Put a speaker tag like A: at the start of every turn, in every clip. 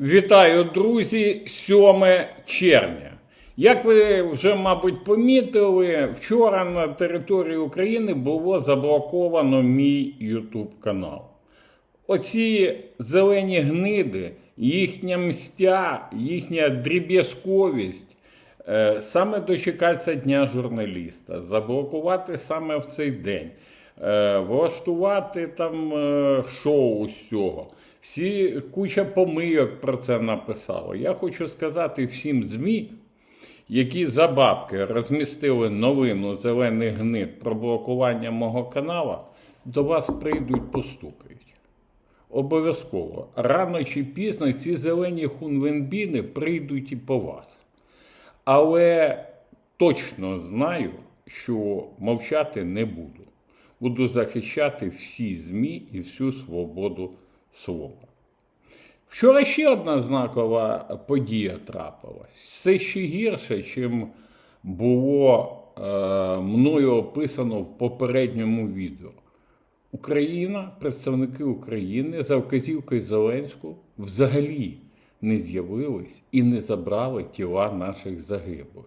A: Вітаю, друзі! 7 червня. Як ви вже, мабуть, помітили, вчора на території України було заблоковано мій YouTube канал. Оці зелені гниди, їхня мстя, їхня дріб'язковість е, саме дочекатися Дня журналіста, заблокувати саме в цей день, е, влаштувати там е, шоу з цього. Всі куча помийок про це написали. Я хочу сказати всім ЗМІ, які за бабки розмістили новину зелених гнид про блокування мого канала, до вас прийдуть постукають. Обов'язково. Рано чи пізно ці зелені хунвенбіни прийдуть і по вас. Але точно знаю, що мовчати не буду. Буду захищати всі ЗМІ і всю свободу слова. Вчора ще одна знакова подія трапилась. Це ще гірше, чим було е, мною описано в попередньому відео. Україна, представники України за вказівкою Зеленського взагалі не з'явились і не забрали тіла наших загиблих.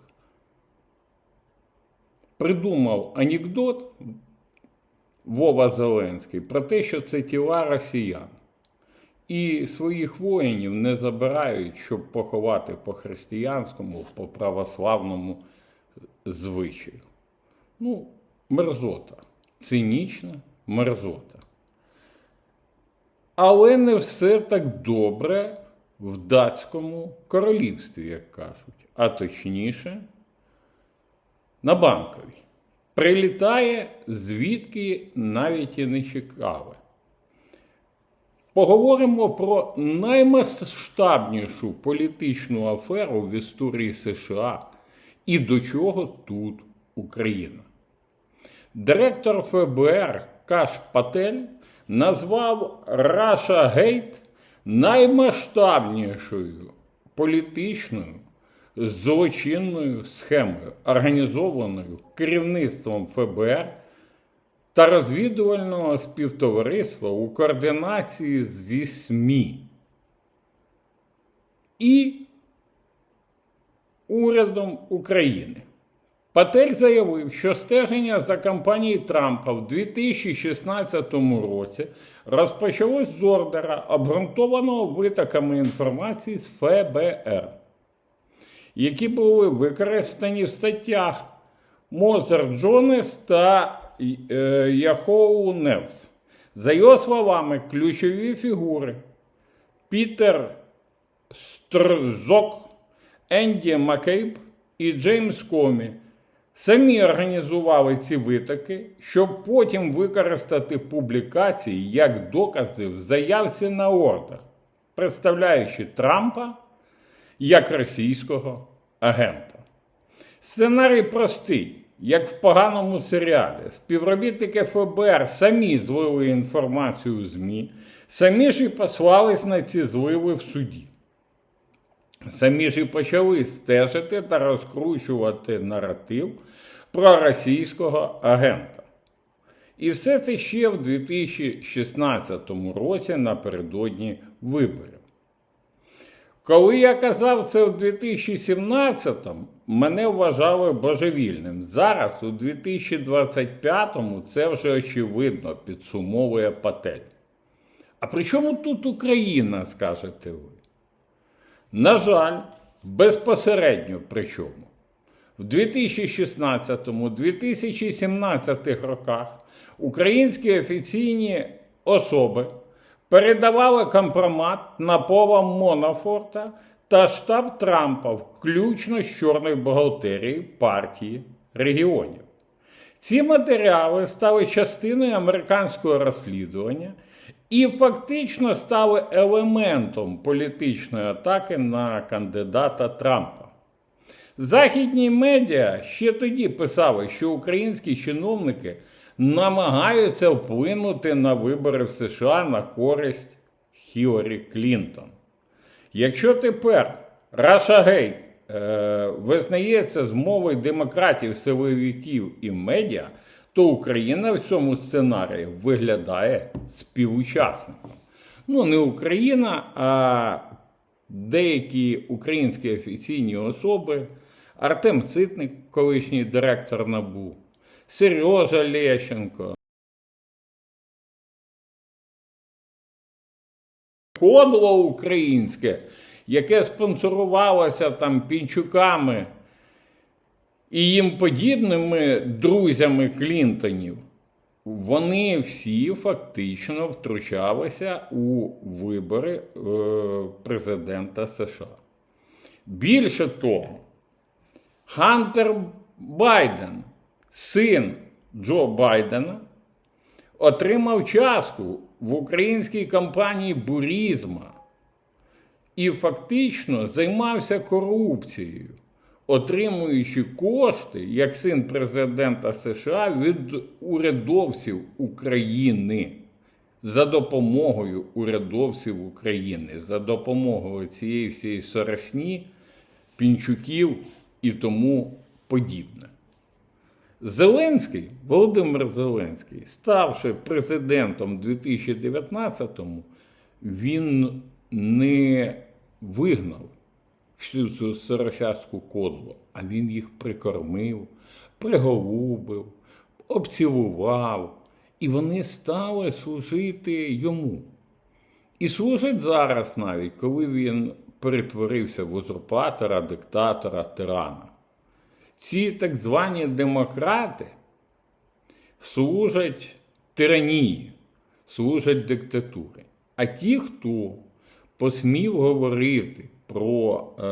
A: Придумав анекдот Вова Зеленський про те, що це тіла росіян. І своїх воїнів не забирають, щоб поховати по християнському, по православному звичаю. Ну, мерзота. Цинічна мерзота. Але не все так добре в датському королівстві, як кажуть, а точніше, на банковій. Прилітає, звідки навіть і не чекали. Поговоримо про наймасштабнішу політичну аферу в історії США і до чого тут Україна. Директор ФБР Каш Патель назвав Раша Гейт наймасштабнішою політичною злочинною схемою, організованою керівництвом ФБР та розвідувального співтовариства у координації зі СМІ і урядом України. Патель заявив, що стеження за кампанією Трампа в 2016 році розпочалось з ордера, обґрунтованого витоками інформації з ФБР, які були використані в статтях Мозер Джонес та Яхоу Невс. За його словами, ключові фігури Пітер Стрзок, Енді Маккейб і Джеймс Комі самі організували ці витоки, щоб потім використати публікації як докази в заявці на ордер, представляючи Трампа як російського агента. Сценарій простий, як в поганому серіалі. Співробітники ФБР самі злили інформацію у ЗМІ, самі ж і послались на ці зливи в суді. Самі ж і почали стежити та розкручувати наратив про російського агента. І все це ще в 2016 році напередодні виборів. Коли я казав це в 2017-му, мене вважали божевільним. Зараз, у 2025-му, це вже очевидно підсумовує Патель. А при чому тут Україна, скажете ви? На жаль, безпосередньо причому. В 2016-2017 роках українські офіційні особи передавали компромат на Пола Монафорта та штаб Трампа, включно з чорної бухгалтерії партії регіонів. Ці матеріали стали частиною американського розслідування і фактично стали елементом політичної атаки на кандидата Трампа. Західні медіа ще тоді писали, що українські чиновники намагаються вплинути на вибори в США на користь Хіларі Клінтон. Якщо тепер Раша Гейт е, визнається змовою демократів, силовиків і медіа, то Україна в цьому сценарії виглядає співучасником. Ну, не Україна, а деякі українські офіційні особи, Артем Ситник, колишній директор НАБУ, Сережа Лещенко, кодло українське, яке спонсорувалося там пінчуками і їм подібними друзями Клінтонів, вони всі фактично втручалися у вибори е, президента США. Більше того, Хантер Байден, син Джо Байдена, отримав частку в українській компанії Бурізма і фактично займався корупцією, отримуючи кошти як син президента США від урядовців України за допомогою урядовців України, за допомогою цієї всієї соросні, пінчуків і тому подібне. Зеленський, Володимир Зеленський, ставши президентом 2019-му, він не вигнав всю цю соросяцьку кодлу, а він їх прикормив, приголубив, обцілував, і вони стали служити йому. І служить зараз навіть, коли він перетворився в узурпатора, диктатора, тирана. Ці так звані демократи служать тиранії, служать диктатурі. А ті, хто посмів говорити про е,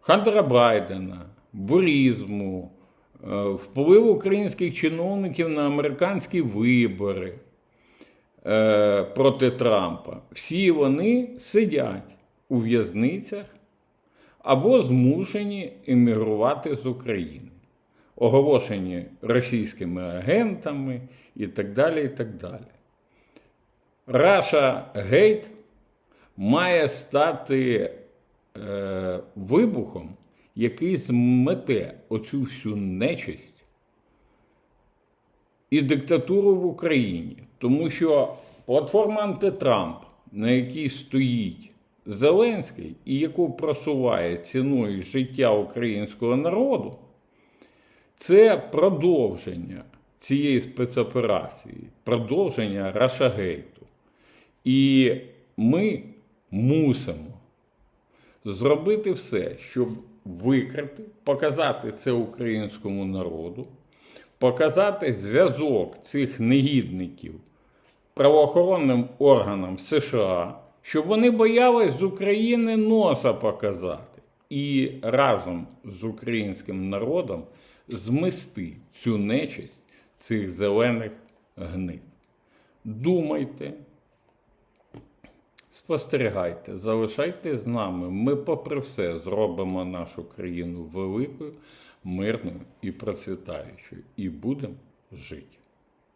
A: Хантера Байдена, бурізму, е, вплив українських чиновників на американські вибори е, проти Трампа, всі вони сидять у в'язницях або змушені емігрувати з України, оголошені російськими агентами і так далі. і так далі. Раша Гейт має стати е, вибухом, який змете оцю всю нечисть і диктатуру в Україні. Тому що платформа антитрамп, на якій стоїть Зеленський і яку просуває ціною життя українського народу, це продовження цієї спецоперації, продовження Рашагейту. І ми мусимо зробити все, щоб викрити, показати це українському народу, показати зв'язок цих негідників правоохоронним органам США, щоб вони боялись з України носа показати і разом з українським народом змести цю нечисть цих зелених гнид. Думайте. Спостерігайте, залишайтесь з нами. Ми, попри все, зробимо нашу країну великою, мирною і процвітаючою. І будемо жити.